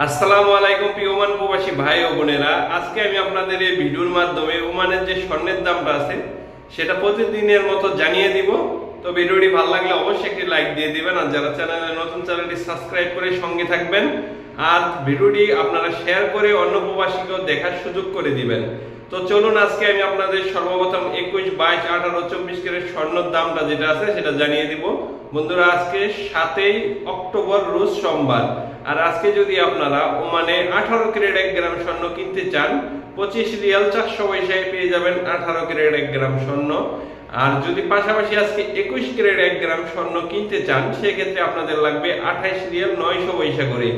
আসসালামু আলাইকুম প্রিয় ওমান প্রবাসী ভাই ও বোনেরা। আজকে আমি আপনাদের এই ভিডিওর মাধ্যমে ওমানের যে স্বর্ণের দামটা আছে, সেটা প্রতিদিনের মতো জানিয়ে দিব। তো ভিডিওটি ভালো লাগলে অবশ্যই একটি লাইক দিয়ে দিবেন আর যারা চ্যানেলে নতুন, চ্যানেলটি সাবস্ক্রাইব করে সঙ্গে থাকবেন। আর ভিডিওটি আপনারা শেয়ার করে অন্য প্রবাসীকেও দেখার সুযোগ করে দিবেন। তো চলুন আজকে আমি আপনাদের সর্বপ্রথম একুশ, বাইশ, আঠারো, চব্বিশ কেরের স্বর্ণের দামটা যেটা আছে সেটা জানিয়ে দিব। বন্ধুরা, আজকে সাতই অক্টোবর, রোজ সোমবার। আর আজকে যদি আপনারা ওমানে আঠারো ক্যারেট এক গ্রাম স্বর্ণ কিনতে চান, পঁচিশ রিয়াল চারশো পয়সায় পেয়ে যাবেন আঠারো ক্যারেট এক গ্রাম স্বর্ণ। আর যদি পাশাপাশি আজকে একুশ ক্যারেট এক গ্রাম স্বর্ণ কিনতে চান, সেক্ষেত্রে আপনাদের লাগবে আঠাইশ রিয়াল নয়শো পয়সা করে।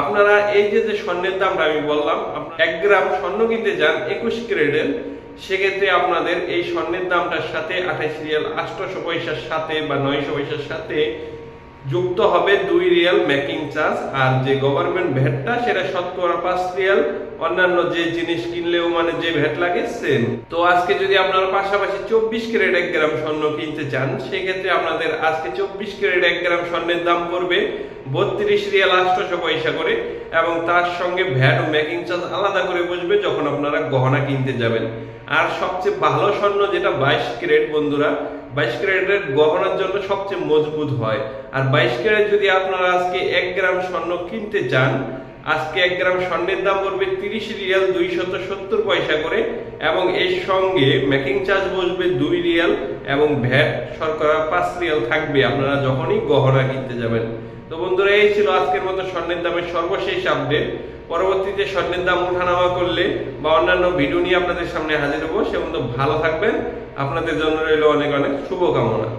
আপনারা এই যে যে স্বর্ণের দামটা আমি বললাম এক গ্রাম স্বর্ণ কিনতে চান একুশ ক্যারেটের, সেক্ষেত্রে আপনাদের এই স্বর্ণের দামটার সাথে আঠাইশ রিয়াল আটশোশো পয়সার সাথে বা নয়শো পয়সার সাথে যুক্ত হবে দুই রিয়াল মেকিং চার্জ আর যে গভর্নমেন্ট ভ্যাটটা সেটা শতকরা পাঁচ রিয়াল, অন্যান্য যে জিনিস কিনলেও মানে যে ভ্যাট লাগে সেম তো আজকে যদি আপনারা পাশাপাশি চব্বিশ ক্যারেট এক গ্রাম স্বর্ণ কিনতে চান, সেক্ষেত্রে আপনাদের আজকে চব্বিশ ক্যারেট এক গ্রাম স্বর্ণের দাম পড়বে বত্রিশ রিয়াল আটশোশো পয়সা করে, এবং তার সঙ্গে ভ্যাট ও মেকিং চার্জ আলাদা করে বসবে যখন আপনারা গহনা কিনতে যাবেন। আর সবচেয়ে ভালো স্বর্ণ যেটা বাইশ ক্যারেট বন্ধুরা, বাইশ ক্যারেটের গহনার জন্য সবচেয়ে মজবুত হয়। আর বাইশ ক্যারেট যদি আপনারা আজকে এক গ্রাম স্বর্ণ কিনতে চান, আজকে এক গ্রাম স্বর্ণের দাম পড়বে তিরিশ রিয়াল দুইশত সত্তর পয়সা করে এবং এর সঙ্গে মেকিং চার্জ বসবে দুই রিয়াল এবং ভ্যাট শর্করা পাঁচ রিয়াল থাকবে আপনারা যখনই গহনা কিনতে যাবেন। তো বন্ধুরা, এই ছিল আজকের মতো স্বর্ণের দামের সর্বশেষ আপডেট পরবর্তীতে স্বর্ণের দাম ওঠানামা করলে বা অন্যান্য ভিডিও নিয়ে আপনাদের সামনে হাজির হব। সে ভালো থাকবেন। আপনাদের জন্য রইল অনেক অনেক শুভকামনা।